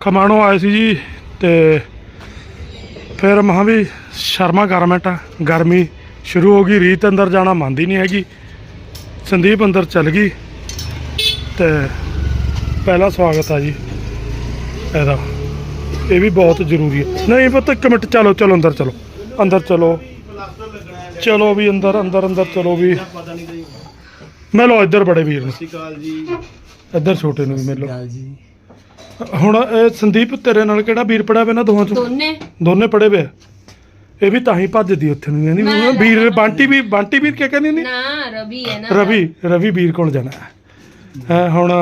S2: ਖਮਾਣੋਂ ਆਏ ਸੀ ਜੀ ਤੇ ਫਿਰ ਮਹਾਂ ਵੀ ਸ਼ਰਮਾ ਗਾਰਮੈਂਟ ਆ ਗਰਮੀ ਸ਼ੁਰੂ ਹੋ ਗਈ ਰੀਤ ਅੰਦਰ ਜਾਣਾ ਮੰਨਦੀ ਨਹੀਂ ਹੈਗੀ। ਸੰਦੀਪ ਅੰਦਰ ਚੱਲ ਗਈ ਤੇ ਪਹਿਲਾ ਸਵਾਗਤ ਆ ਜੀ ਇਹਦਾ। ਇਹ ਵੀ ਬਹੁਤ ਜ਼ਰੂਰੀ ਹੈ। ਨਹੀਂ ਪੁੱਤ ਇੱਕ ਮਿੰਟ ਚਲੋ ਚਲੋ ਅੰਦਰ ਚਲੋ। ਅੰਦਰ ਚਲੋ। ਚਲੋ ਵੀ ਅੰਦਰ ਅੰਦਰ ਅੰਦਰ ਚਲੋ ਵੀ। ਮਿਲੋ ਇੱਧਰ ਬੜੇ ਵੀਰ ਨੂੰ।
S1: ਜੀ
S2: ਇੱਧਰ ਛੋਟੇ ਨੂੰ ਵੀ ਮਿਲੋ
S1: ਜੀ।
S2: ਹੁਣ ਇਹ ਸੰਦੀਪ ਤੇਰੇ ਨਾਲ ਕਿਹੜਾ ਵੀਰ ਪੜਿਆ ਵੇ ਨਾ ਦੋਹਾਂ ਚੋਂ?
S3: ਦੋਨੇ।
S2: ਦੋਨੇ ਪੜੇ ਵੇ? ਆ। ਇਹ ਵੀ ਤਾਂ ਹੀ ਭੱਜਦੀ ਉੱਥੇ ਨੂੰ ਕਹਿੰਦੀ ਵੀਰ ਬੰਟੀ ਵੀ ਬੰਟੀ ਵੀਰ ਕਿਆ ਕਹਿੰਦੀ ਹੁੰਦੀ?
S3: ਨਾ ਰਵੀ ਹੈ ਨਾ।
S2: ਰਵੀ ਰਵੀ ਵੀਰ ਕੋਲ ਜਾਣਾ ਹੈ। ਹੁਣ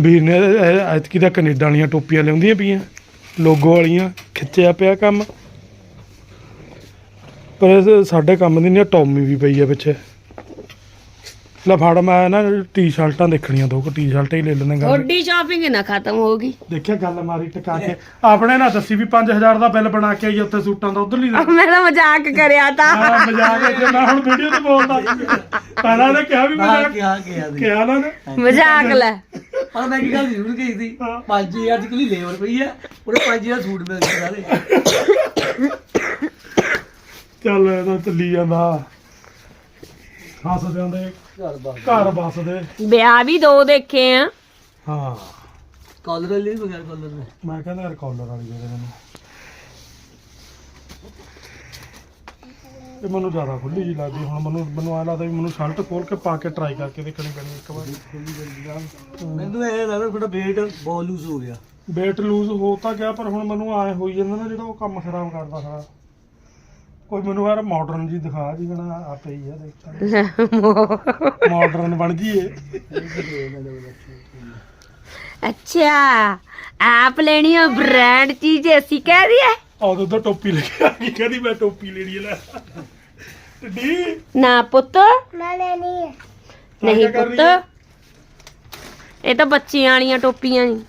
S2: ਵੀਰ ਨੇ ਐਤਕੀ ਦਾ ਕੈਨੇਡਾ ਵਾਲੀਆਂ ਟੋਪੀਆਂ ਲਿਆਉਂਦੀਆਂ ਪਈਆਂ। ਲੋਗੋ ਵਾਲੀਆਂ ਖਿੱਚਿਆ ਪਿਆ ਕੰਮ। ਪਰ ਸਾਡੇ ਕੰਮ ਦੀ ਨਹੀਂ ਟੌਮੀ ਵੀ ਪਈ ਆ ਪਿੱਛੇ। ਲੈ ਫੜ ਮੈਂ ਨਾ ਟੀ-ਸ਼ਰਟਾਂ ਦੇਖਣੀਆਂ ਦੋ ਕੁ ਟੀ-ਸ਼ਰਟਾਂ ਹੀ ਲੈ ਲੈਣੇ ਗੱਲ
S3: ਥੋੜੀ ਸ਼ਾਪਿੰਗ ਨਾ ਖਤਮ ਹੋਗੀ
S2: ਦੇਖਿਆ ਗੱਲ ਮਾਰੀ ਟਕਾ ਕੇ। ਆਪਣੇ ਨਾ ਦੱਸੀ ਵੀ 5000 ਦਾ ਬਿੱਲ ਬਣਾ ਕੇ ਆਈ ਉੱਥੇ ਸੂਟਾਂ ਦਾ ਉਧਰਲੀ ਦਾ।
S3: ਮੈਂ ਤਾਂ ਮਜ਼ਾਕ ਕਰਿਆ ਤਾਂ।
S2: ਹਾਂ ਮਜ਼ਾਕ ਵਿੱਚ ਮੈਂ ਹੁਣ ਵੀਡੀਓ ਤੇ ਬੋਲਦਾ। ਪਹਿਲਾਂ ਨੇ ਕਿਹਾ ਵੀ
S1: ਹਾਂ
S2: ਮਜ਼ਾਕ
S1: ਕਿਹਾ ਕਿਹਾ ਸੀ।
S2: ਕਿਹਾ ਨਾ ਨੇ
S3: ਮਜ਼ਾਕ ਲੈ।
S1: ਪਰ ਮੈਂ ਕੀ ਗੱਲ ਜ਼ਰੂਰ ਕਹੀ ਸੀ
S2: ਹਾਂ।
S1: 5000 ਦੀ ਕਿਲੀ ਲੇਬਰ ਪਈ ਆ? ਉਹਦੇ 5000 ਸੂਟ ਮਿਲ ਗਏ ਸਾਰੇ।
S2: ਚੱਲ ਇਹ ਤਾਂ ਚੱਲੀ ਜਾਂਦਾ। ਹੱਸਦੇ ਆਂਦੇ
S1: ਘਰ
S2: ਬਸਦੇ
S3: ਵਿਆਹ ਵੀ ਦੋ ਦੇਖੇ ਆ।
S2: ਹਾਂ।
S1: ਕਾਲਰ ਲਈ ਬਗੈਰ ਕਾਲਰ ਦੇ।
S2: ਮੈਂ ਕਹਿੰਦਾ ਯਾਰ ਕਾਲਰ ਵਾਲੀ ਦੇ ਦੇ ਮੈਨੂੰ। ਇਹ ਮੈਨੂੰ ਜ਼ਿਆਦਾ ਖੁੱਲੀ ਜੀ ਲੱਗਦੀ ਹੁਣ ਮੈਨੂੰ ਮੈਨੂੰ ਆ ਲੱਗਦਾ ਵੀ ਮੈਨੂੰ ਸ਼ਰਟ ਖੋਲ ਕੇ ਪਾ ਕੇ ਟਰਾਈ ਕਰਕੇ ਦੇਖਣੀ ਪੈਣੀ ਇੱਕ ਵਾਰ।
S1: ਮੈਨੂੰ ਇਹ ਲੱਗਦਾ ਤੁਹਾਡਾ weight ਬਹੁਤ ਲੂਜ਼ ਹੋ ਗਿਆ।
S2: Weight ਲੂਜ਼ ਹੋ ਤਾਂ ਗਿਆ ਪਰ ਹੁਣ ਮੈਨੂੰ ਆਏ ਹੋਈ ਜਾਂਦਾ ਨਾ ਜਿਹੜਾ ਉਹ ਕੰਮ ਖਰਾਬ ਕਰਦਾ ਸਾਰਾ। ਕੋਈ ਮੈਨੂੰ ਯਾਰ ਮਾਡਰਨ ਜੀ ਦਿਖਾ ਜੀ ਕਹਣਾ ਆਪੇ ਹੀ ਆ ਦੇਖ ਮਾਡਰਨ ਬਣ ਜੀਏ
S3: ਅੱਛਾ ਆਪ ਲੈਣੀ ਆ ਬ੍ਰਾਂਡ ਚੀਜ਼ ਅਸੀਂ ਕਹਿ ਦਈਏ।
S2: ਉਦੋਂ ਤਾਂ ਟੋਪੀ ਲੈ ਕੇ ਆ ਗਈ ਕਹਿੰਦੀ ਮੈਂ ਟੋਪੀ ਲੈਣੀ ਹੈ ਲੈ।
S3: ਨਾ ਪੁੱਤ।
S6: ਮੈਂ ਲੈਣੀ ਹੈ
S2: ਰਹੀ
S3: ਪੁੱਤ। ਇਹ ਤਾਂ ਬੱਚਿਆਂ ਵਾਲੀਆਂ ਟੋਪੀਆਂ ਨਹੀਂ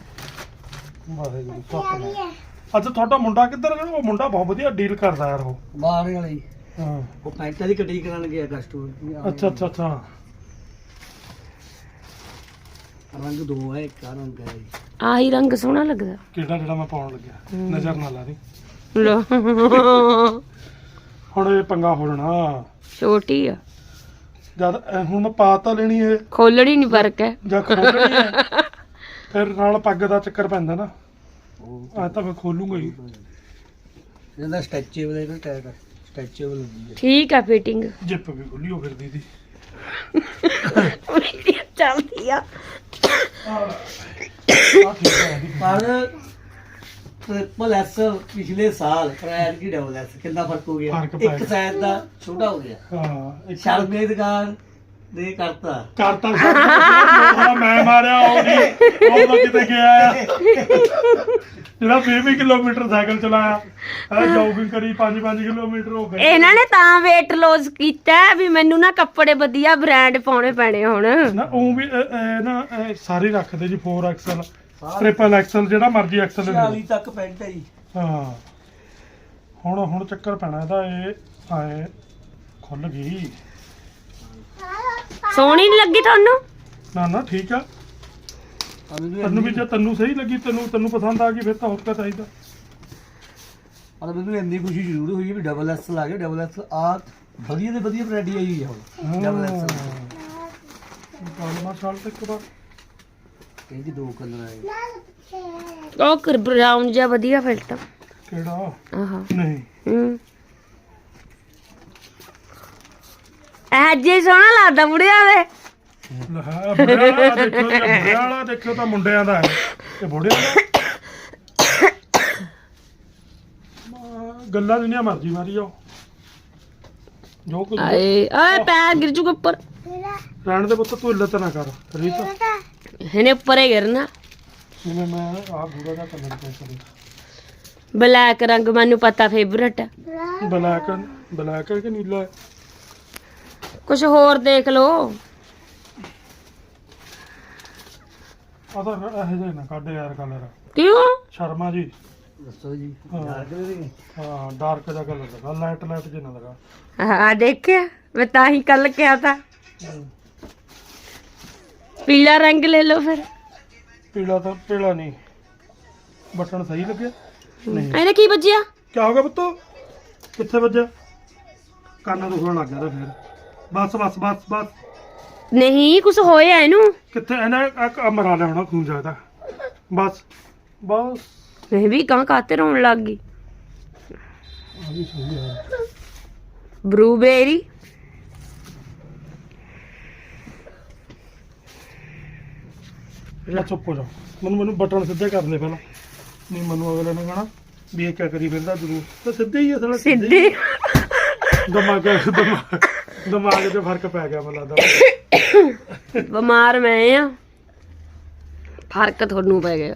S2: ਵਾਹਿਗੁਰੂ ਸਤਿਨਾਮ ਅੱਛਾ ਤੁਹਾਡਾ ਮੁੰਡਾ ਕਿੱਧਰ ਗਿਆ? ਉਹ ਮੁੰਡਾ ਬਹੁਤ ਵਧੀਆ ਡੀਲ ਕਰਦਾ ਯਾਰ ਉਹ।
S1: ਬਾਹਰ ਵਾਲੀ
S2: ਹਾਂ।
S1: ਉਹ ਪੈਂਟਾਂ ਦੀ ਕਟਿੰਗ ਕਰਨ ਗਿਆ ਕਸਟਮਰ
S2: ਅੱਛਾ ਅੱਛਾ ਅੱਛਾ।
S1: ਰੰਗ ਦੋ ਹੈ ਇੱਕ ਆਹ ਰੰਗ ਹੈ।
S3: ਆਹੀ ਰੰਗ ਸੋਹਣਾ ਲੱਗਦਾ।
S2: ਕਿਹੜਾ ਜਿਹੜਾ ਮੈਂ ਪਾਉਣ ਲੱਗਿਆ? ਨਜ਼ਰ ਨਾ ਲਾ ਦੀ।
S3: ਲੋ
S2: ਹੁਣ ਇਹ ਪੰਗਾ ਹੋ ਜਾਣਾ।
S3: ਛੋਟੀ ਆ।
S2: ਜਦ ਇਹ ਹੁਣ ਮੈਂ ਪਾ ਤਾਂ ਲੈਣੀ ਇਹ।
S3: ਖੋਲਣੀ ਨਹੀਂ ਫ਼ਰਕ ਹੈ।
S2: ਜਾਂ ਖੋਲਣੀ ਹੈ। ਫਿਰ ਨਾਲ ਪੱਗ ਦਾ ਚੱਕਰ ਪੈਂਦਾ ਨਾ। ਆ ਤਾਂ ਮੈਂ ਖੋਲੂੰਗਾ ਹੀ
S1: ਇਹਦਾ ਸਟ੍ਰੈਚੇਬਲ ਹੈ ਨਾ ਟਾਇਰ ਸਟ੍ਰੈਚੇਬਲ ਹੁੰਦੀ ਹੈ
S3: ਠੀਕ ਆ ਫਿਟਿੰਗ।
S2: ਜਿੱਪ ਵੀ ਖੁੱਲੀ ਹੋ ਫਿਰਦੀ ਦੀ
S3: ਚੱਲਦੀ ਆ।
S2: ਆ ਠੀਕ ਹੈ ਇਹਦੀ।
S1: ਪਰ ਟ੍ਰਿਪਲ ਐਸ ਪਿਛਲੇ ਸਾਲ ਪ੍ਰਾਇਰ ਕੀ ਡਬਲ ਐਸ ਕਿੰਨਾ ਫ਼ਰਕ ਹੋ ਗਿਆ?
S2: ਫ਼ਰਕ ਪੈ
S1: ਇੱਕ
S2: ਗਿਆ।
S1: ਸਾਈਜ਼ ਦਾ ਛੋਟਾ ਹੋ ਗਿਆ।
S2: ਹਾਂ ਇੱਕ
S1: ਸ਼ਰਮੇ ਦੁਕਾਨ ਦੇ ਕਰਤਾ।
S2: ਕਰਤਾ ਸਾਰਾ ਮੈਂ ਮਾਰਿਆ ਉਹ ਨਹੀਂ ਉਹ ਤਾਂ ਕਿਤੇ ਗਿਆ ਆ। ਜਿਹੜਾ 20 ਕਿਲੋਮੀਟਰ ਸਾਈਕਲ ਚਲਾਇਆ ਹੈ। ਜੋਗਿੰਗ ਕਰੀ 5-5 ਕਿਲੋਮੀਟਰ ਹੋ ਗਏ।
S3: ਇਹਨਾਂ ਨੇ ਤਾਂ weight loss ਕੀਤਾ ਵੀ ਮੈਨੂੰ ਨਾ ਕੱਪੜੇ ਵਧੀਆ ਬ੍ਰਾਂਡ ਪਾਉਣੇ ਪੈਣੇ ਹੁਣ।
S2: ਨਾ ਉਹ ਵੀ ਨਾ ਸਾਰੇ ਰੱਖਦੇ ਜੀ 4 ਐਕਸਲ ਟ੍ਰਿਪਲ ਐਕਸਲ ਜਿਹੜਾ ਮਰਜ਼ੀ ਐਕਸਲ
S1: 40 ਤੱਕ ਪੈਂਟ ਹੈ ਜੀ।
S2: ਹਾਂ। ਹੁਣ ਹੁਣ ਚੱਕਰ ਪੈਣਾ ਇਹਦਾ ਇਹ ਆਏ ਖੁੱਲ ਗਈ।
S3: ਸੋਹਣੀ ਨਹੀਂ ਲੱਗੀ ਤੁਹਾਨੂੰ?
S2: ਨਾ ਨਾ ਠੀਕ ਆ। ਤੈਨੂੰ ਵੀ ਜੇ ਤੈਨੂੰ ਸਹੀ ਲੱਗੀ ਤੈਨੂੰ ਤੈਨੂੰ ਪਸੰਦ ਆ ਗਈ ਫਿਰ ਤਾਂ ਹੋਰ ਕਿਆ ਚਾਹੀਦਾ।
S1: ਪਰ ਮੈਨੂੰ ਇੰਨੀ ਖੁਸ਼ੀ ਜ਼ਰੂਰ ਹੋਈ ਵੀ ਡਬਲ ਐਕਸ ਲਾ ਕੇ ਡਬਲ ਐਕਸ ਆ ਵਧੀਆ ਤੇ ਵਧੀਆ ਵੈਰਾਈਟੀ ਆਈ ਹੈ ਹੁਣ। ਡਬਲ ਐਕਸ
S2: ਕਾਲਮਾ ਸਾਲ ਤੱਕ ਬਾਅਦ
S1: ਕਹਿੰਦੀ ਦੋ ਕਲਰ ਆਏ।
S3: ਉਹ ਕਰ ਬਰਾਊਨ ਜਿਹਾ ਵਧੀਆ ਫਿਲਟਰ
S2: ਕਿਹੜਾ?
S3: ਆਹਾ।
S2: ਨਹੀਂ।
S3: ਹੂੰ। ਇਹ ਜੇ ਸੋਹਣਾ ਲੱਗਦਾ ਬੁੜਿਆ ਦੇ
S2: ਲੈ ਬੁੜਿਆ ਵਾਲਾ ਦੇਖਿਓ ਜੀ ਬੁੜਿਆ ਵਾਲਾ ਦੇਖਿਓ ਤਾਂ ਮੁੰਡਿਆਂ ਦਾ ਹੈ। ਤੇ ਬੁੜਿਆਂ ਦਾ ਅਹ ਗੱਲਾਂ ਜਿੰਨੀਆਂ ਮਰਜ਼ੀ ਮਾਰੀ ਜਾਓ ਜੋ ਕੁਝ
S3: ਆਏ ਓਏ ਪੈਰ ਗਿਰ ਜੂਗਾ ਉੱਪਰ।
S2: ਰਹਿਣ ਦੇ ਪੁੱਤ ਤੂੰ ਇੱਲਤ ਨਾ ਕਰ ਰੀਤ।
S3: ਇਹਨੇ ਉੱਪਰ ਹੀ ਗਿਰਨਾ।
S2: ਜਿਵੇਂ ਮੈਂ ਆਹ ਗੂੜਾ ਦਾ ਕਲਰ ਪੈ ਕਰੀ
S3: ਬਲੈਕ ਰੰਗ ਮੈਨੂੰ ਪਤਾ ਫੇਵਰਟ
S2: ਬਲੈਕ ਬਲੈਕ ਹੈ ਕਿ ਨੀਲਾ ਹੈ?
S3: ਕੁਝ ਹੋਰ ਦੇਖ ਲਓ।
S2: ਆ ਤਾਂ ਇਹ ਜਿਹਾ ਨਾ ਕੱਢ ਯਾਰ ਕਲਰ
S3: ਕਿਉਂ?
S2: ਸ਼ਰਮਾ ਜੀ।
S1: ਦੱਸੋ ਜੀ। ਕਿਹਦੇ ਦੀ
S2: ਹਾਂ ਡਾਰਕ ਜਿਹਾ ਕਲਰ ਲਗਾ ਲਾਈਟ ਲਾਈਟ ਜਿਹਾ ਨਾ ਲਗਾ।
S3: ਆ ਦੇਖਿਆ? ਮੈਂ ਤਾਂ ਹੀ ਕੱਲ ਕਿਹਾ ਤਾਂ। ਪੀਲਾ ਰੰਗ ਲੈ ਲਓ ਫਿਰ।
S2: ਪੀਲਾ ਤਾਂ ਪੀਲਾ ਨਹੀਂ। ਬਟਨ ਸਹੀ ਲੱਗਿਆ? ਨਹੀਂ।
S3: ਇਹਨੇ ਕੀ ਵੱਜਿਆ?
S2: ਕੀ ਹੋ ਗਿਆ ਪੁੱਤੋ? ਕਿੱਥੇ ਵੱਜਿਆ? ਕੰਨ ਦੁਖਣ ਲੱਗ ਗਿਆ ਤਾਂ ਫਿਰ। ਬਸ ਬਸ ਬਸ ਬਸ।
S3: ਨਹੀਂ ਕੁਝ ਹੋਇਆ ਇਹਨੂੰ?
S2: ਕਿੱਥੇ ਇਹਨੇ ਇੱਕ ਮਰਾ ਲਿਆ ਹੋਣਾ ਖੂਨ ਜਾਦਾ ਬਸ ਬਸ।
S3: ਮੈਂ ਵੀ ਕਾਂ ਕਾਤੇ ਰੋਣ ਲੱਗ ਗਈ।
S2: ਆ ਵੀ ਸਹੀ ਹੈ
S3: ਬਲੂਬੇਰੀ।
S2: ਲੈ ਚੁੱਪ ਹੋ ਜਾ। ਮੈਨੂੰ ਮੈਨੂੰ ਬਟਨ ਸਿੱਧੇ ਕਰ ਲੈ ਪਹਿਲਾਂ। ਨਹੀਂ ਮੈਨੂੰ ਅਗਲੇ ਨੇ ਕਹਣਾ ਵੀ ਇਹ ਕਿਆ ਕਰੀ ਫਿਰਦਾ ਜ਼ਰੂਰ। ਤਾਂ ਸਿੱਧੇ ਹੀ ਹੈ ਸਾਲਾ ਸਿੱਧੇ ਹੀ।
S3: ਸਿੱਧੀ।
S2: ਦਿਮਾਗ ਦਿਮਾਗ ਦਿਮਾਗ 'ਚ ਫ਼ਰਕ ਪੈ ਗਿਆ ਮੈਨੂੰ ਲੱਗਦਾ।
S3: ਬਿਮਾਰ ਮੈਂ ਆ। ਫ਼ਰਕ ਤੁਹਾਨੂੰ ਪੈ ਗਿਆ।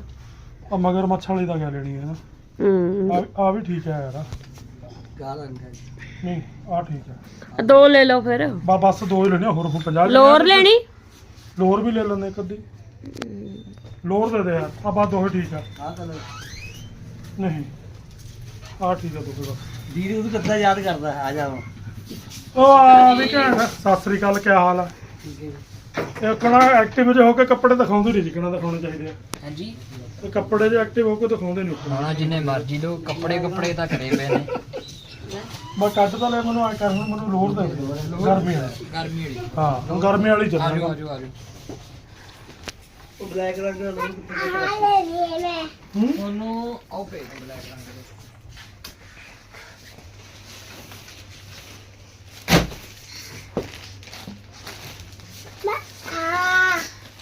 S2: ਆ ਮਗਰ ਮੱਛਾਂ ਵਾਲੀ ਦਾ ਕਿਆ ਲੈਣੀ ਹੈ ਨਾ।
S3: ਹੂੰ।
S2: ਆ ਆ ਵੀ ਠੀਕ ਹੈ ਯਾਰ। ਨਹੀਂ ਆ ਠੀਕ ਹੈ।
S3: ਦੋ ਲੈ ਲਓ ਫਿਰ।
S2: ਬਾ ਬਸ ਦੋ ਹੀ ਲੈਣੇ ਹੋਰ 50
S3: ਲੋਰ ਲੈਣੀ?
S2: ਲੋਰ ਵੀ ਲੈ ਲੈਂਦੇ ਇੱਕ ਅੱਧੀ। ਲੋਰ ਦੇ ਦੇ ਯਾਰ। ਆ ਬਾ ਦੋ ਹੀ ਠੀਕ ਆ ਨਹੀਂ। ਆ ਠੀਕ ਆ ਦੋ ਬਸ।
S1: ਦੀਦੀ ਉਹਨੂੰ ਕਿੱਦਾਂ ਯਾਦ ਕਰਦਾ? ਆ ਜਾਵਾਂ
S2: ਉਹ ਆ ਵੀ ਕਹਿਣ ਸਤਿ ਸ੍ਰੀ ਅਕਾਲ ਕੀ ਹਾਲ ਆ?
S1: ਠੀਕ ਹੈ
S2: ਇਹ ਕਹਣਾ ਐਕਟਿਵ ਜੇ ਹੋ ਕੇ ਕੱਪੜੇ ਦਿਖਾਉਂਦੇ ਨਹੀਂ ਜਿਕਣਾ ਦਿਖਾਉਣੇ ਚਾਹੀਦੇ ਆ?
S7: ਹਾਂਜੀ।
S2: ਤੇ ਕੱਪੜੇ ਜੇ ਐਕਟਿਵ ਹੋ ਕੇ ਦਿਖਾਉਂਦੇ ਨਹੀਂ
S7: ਹਾਂ ਜਿੰਨੇ ਮਰਜ਼ੀ ਲੋ ਕੱਪੜੇ ਕੱਪੜੇ ਤਾਂ ਕਰੇ ਪਏ ਨੇ।
S2: ਬਸ ਕੱਢ ਤਾਂ ਲੈ ਮੈਨੂੰ ਆ ਕਰ ਹੁਣ ਮੈਨੂੰ ਲੋਰ ਦੇ ਦੇ ਗਰਮੀ ਵਾਲੀ।
S7: ਗਰਮੀ ਵਾਲੀ।
S2: ਹਾਂ ਹੁਣ ਗਰਮੀ ਵਾਲੀ
S7: ਆਜੋ
S2: ਚੱਲਣਾ
S7: ਆਜੋ ਆਜੋ
S1: ਉਹ ਬਲੈਕ ਰੰਗ ਦਾ ਲੋਕ
S7: ਤੁਹਾਨੂੰ ਆਓ ਪੇ ਬਲੈਕ ਰੰਗ ਦੇ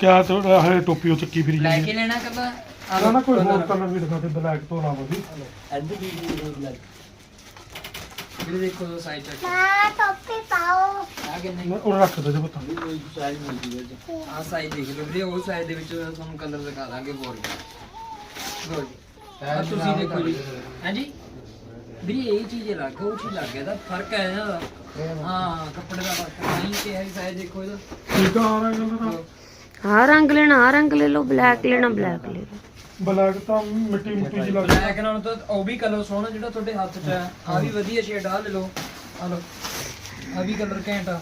S2: ਕਿਆ ਤੁਹਾਡਾ ਹੈ ਟੋਪੀ ਉਹ ਚੱਕੀ ਫਿਰੀ
S7: ਲੈ
S2: ਜਾਂਦੀ
S7: ਕੇ ਲੈਣਾ ਕਦਾ?
S2: ਆ ਨਾ ਕੋਈ ਹੋਰ ਕਲਰ ਵੀ ਦਿਖਾ ਦੇ ਬਲੈਕ ਤੋਂ ਇਲਾਵਾ ਵੀ।
S1: ਐਂਡ ਵੀ ਬਲੈਕ
S7: ਵੀਰੇ ਦੇਖੋ ਸਾਈਜ਼ ਚੱਕ। ਆ ਕਿੰਨੇ?
S2: ਮੈਂ ਉਹ ਰੱਖ ਦੇ ਜੇ ਪਤਾ।
S1: ਸਾਈਜ਼ ਮਿਲ ਜੂਗਾ
S7: ਆ ਸਾਈਜ਼ ਦੇਖ ਲਓ ਵੀਰੇ ਉਹ ਸਾਈਜ਼ ਦੇ ਵਿੱਚ ਤੁਹਾਨੂੰ ਕਲਰ ਦਿਖਾ ਦਾਂਗੇ ਹੋਰ ਵੀ। ਲਓ ਜੀ। ਆ ਤੁਸੀਂ ਦੇਖੋ ਜੀ। ਹਾਂਜੀ? ਵੀਰੇ ਇਹ ਚੀਜ਼ ਲੱਗ ਉਹ ਚੀਜ਼ ਲੱਗ ਗਿਆ ਦਾ ਫ਼ਰਕ ਹੈ ਨਾ। ਹਾਂ ਕੱਪੜੇ ਦਾ ਫ਼ਰਕ ਨਹੀਂ ਕਿ ਹੈ ਸਾਈਜ਼ ਦੇਖੋ ਇਹਦਾ।
S2: ਠੀਕ ਆ ਆ ਰਿਹਾ ਗੱਲ ਦਾ
S3: ਆਹ ਰੰਗ ਲੈਣਾ ਆਹ ਰੰਗ ਲੈ ਲਓ ਬਲੈਕ ਲੈਣਾ ਬਲੈਕ ਲੈ ਲਓ।
S2: ਬਲੈਕ ਤਾਂ ਮਿੱਟੀ ਮੁੱਟੀ ਜੀ ਲੱਗਦੀ।
S7: ਬਲੈਕ ਨਾਲ ਤਾਂ ਉਹ ਵੀ ਕਲਰ ਸੋਹਣਾ ਜਿਹੜਾ ਤੁਹਾਡੇ ਹੱਥ 'ਚ ਹੈ। ਆ ਵੀ ਵਧੀਆ ਸ਼ੇਡ ਆ ਲੈ ਲਓ। ਆ ਲਓ। ਆ ਵੀ ਕਲਰ ਘੈਂਟ ਆ।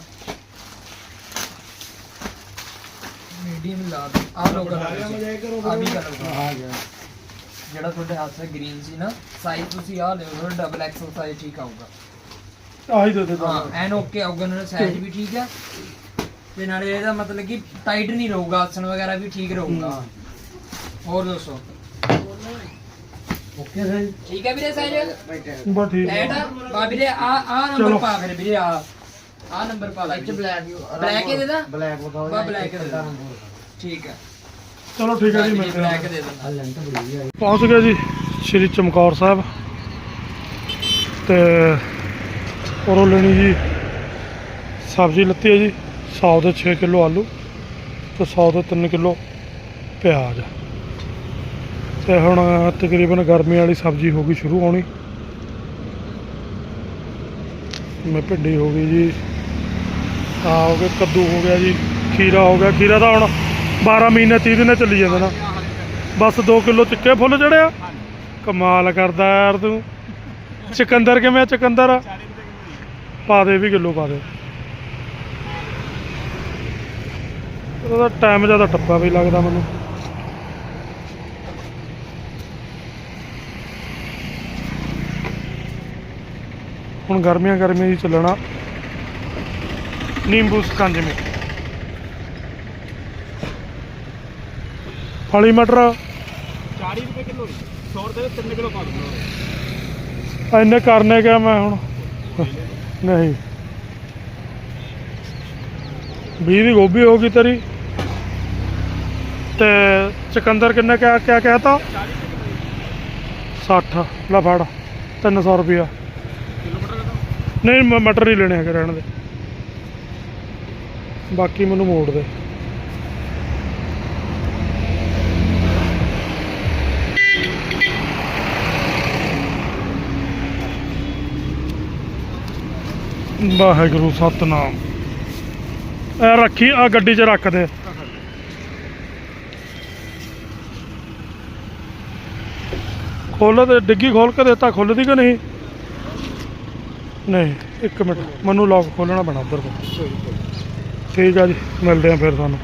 S7: ਮੀਡੀਅਮ ਲਾ ਦਿਓ ਆ ਲਓ ਕਲਰ ਆ ਵੀ ਕਲਰ
S1: ਆ ਗਿਆ।
S7: ਜਿਹੜਾ ਤੁਹਾਡੇ ਹੱਥ 'ਚ ਗ੍ਰੀਨ ਸੀ ਨਾ ਸਾਈਜ਼ ਤੁਸੀਂ ਆ ਲਿਓ ਤੁਹਾਡਾ ਡਬਲ ਐਕਸਲ ਸਾਈਜ਼ ਠੀਕ ਆਊਗਾ।
S2: ਆਹੀ ਦੇ ਦੇ ਤਾਂ
S7: ਹਾਂ ਐਨ ਓਕੇ ਆਊਗਾ ਨਾਲ ਸਾਈਜ਼ ਵੀ ਠੀਕ ਹੈ। ਤੇ ਨਾਲੇ ਇਹਦਾ ਮਤਲਬ ਕਿ ਟਾਈਟ ਨਹੀਂ ਰਹੂਗਾ ਆਸਣ ਵਗੈਰਾ ਵੀ ਠੀਕ ਰਹੂਗਾ। ਹੋਰ ਦੱਸੋ?
S1: Okay sir.
S7: ਠੀਕ ਹੈ ਵੀਰੇ ਸਾਈਜ਼
S2: ਬਸ ਠੀਕ ਹੈ।
S7: ਐਟ ਆ? ਵੀਰੇ ਆ ਆ
S2: ਚਲੋ।
S7: ਨੰਬਰ ਪਾ ਫਿਰ ਵੀਰੇ ਆ। ਆ ਨੰਬਰ ਪਾ ਲੈ ਇੱਥੇ ਬਲੈਕ ਬਲੈਕ ਹੀ ਦੇ? ਦਾ
S1: ਬਲੈਕ ਬਤਾਓ
S7: ਬਾ ਬਲੈਕ ਦੇ। ਦਾ ਠੀਕ ਹੈ।
S2: ਚਲੋ ਠੀਕ ਹੈ ਜੀ ਮਿਲਦੇ ਹਾਂ।
S7: ਬਲੈਕ ਦੇ। ਦਿੰਦਾ
S1: ਆ ਲੈਂਟ ਬੜੀ ਹੈ।
S2: ਪਹੁੰਚ ਗਏ ਜੀ ਸ਼੍ਰੀ ਚਮਕੌਰ ਸਾਹਿਬ। ਤੇ ਉਰੋਂ ਲੈਣੀ ਜੀ ਸਬਜ਼ੀ ਲੱਤੀ ਹੈ ਜੀ। 100 ਦੇ 6 ਕਿਲੋ ਆਲੂ ਤੇ 100 ਦੇ 3 ਕਿਲੋ ਪਿਆਜ਼। ਤੇ ਹੁਣ ਤਕਰੀਬਨ ਗਰਮੀ ਵਾਲੀ ਸਬਜ਼ੀ ਹੋ ਗਈ ਸ਼ੁਰੂ ਹੋਣੀ। ਮੈਂ ਭਿੰਡੀ ਹੋ ਗਈ ਜੀ ਆ ਹੋ ਗਏ, ਕੱਦੂ ਹੋ ਗਿਆ ਜੀ, ਖੀਰਾ ਹੋ ਗਿਆ। ਖੀਰਾ ਤਾਂ ਹੁਣ 12 ਮਹੀਨੇ 30 ਦਿਨੇ ਚੱਲੀ ਜਾਂਦਾ ਨਾ। ਬਸ 2 ਕਿਲੋ ਚਿੱਕੇ ਫੁੱਲ ਚੜਿਆ ਕਮਾਲ ਕਰਦਾ ਯਾਰ ਤੂੰ। ਚਕੰਦਰ ਕਿਵੇਂ ਆ, ਚਕੰਦਰ? ਪਾ ਦੇ ਵੀ ਕਿਲੋ, ਪਾ ਦੇ। ਉਹਦਾ ਟਾਈਮ ਜ਼ਿਆਦਾ ਟੱਪਾ ਵੀ ਲੱਗਦਾ ਮੈਨੂੰ। ਹੁਣ ਗਰਮੀਆਂ ਗਰਮੀਆਂ ਹੀ ਚੱਲਣਾ। ਨਿੰਬੂ ਸਕੰਜਮੀ ਫਲੀ ਮਟਰ।
S4: 40 ਰੁਪਏ ਕਿਲੋ 100 ਰੁਪਏ ਦੇ 3 ਕਿਲੋ ਪਾ ਦਿੰਦਾ
S2: ਇੰਨੇ ਕਰਨੇ ਕਿਆ ਮੈਂ ਹੁਣ? ਨਹੀਂ। 20 ਦੀ ਗੋਭੀ ਹੋ ਗਈ ਤੇਰੀ। ਤੇ ਚਕੰਦਰ ਕਿੰਨੇ ਕਿਆ ਕਿਆ ਕਹਿਤਾ? 60 ਲੈ ਫੜ 300 ਰੁਪਿਆ ਨਹੀਂ, ਮ- ਮਟਰ ਹੀ ਲੈਣੇ ਹੈਗੇ ਰਹਿਣ ਦੇ। ਬਾਕੀ ਮੈਨੂੰ ਮੋੜ ਦੇ। ਵਾਹਿਗੁਰੂ, ਸਤਨਾਮ। ਇਹ ਰੱਖੀ ਆ ਗੱਡੀ 'ਚ ਰੱਖ ਦੇ। ਖੋਲ ਦੇ ਡਿੱਗੀ ਖੋਲ ਕੇ ਦਿੱਤਾ ਖੁੱਲਦੀ ਕਿ ਨਹੀਂ? ਨਹੀਂ ਇੱਕ ਮਿੰਟ ਮੈਨੂੰ ਲੌਕ ਖੋਲਣਾ ਪੈਣਾ ਉੱਧਰ ਤੋਂ। ਠੀਕ ਆ ਜੀ ਮਿਲਦੇ ਆ ਫਿਰ ਤੁਹਾਨੂੰ।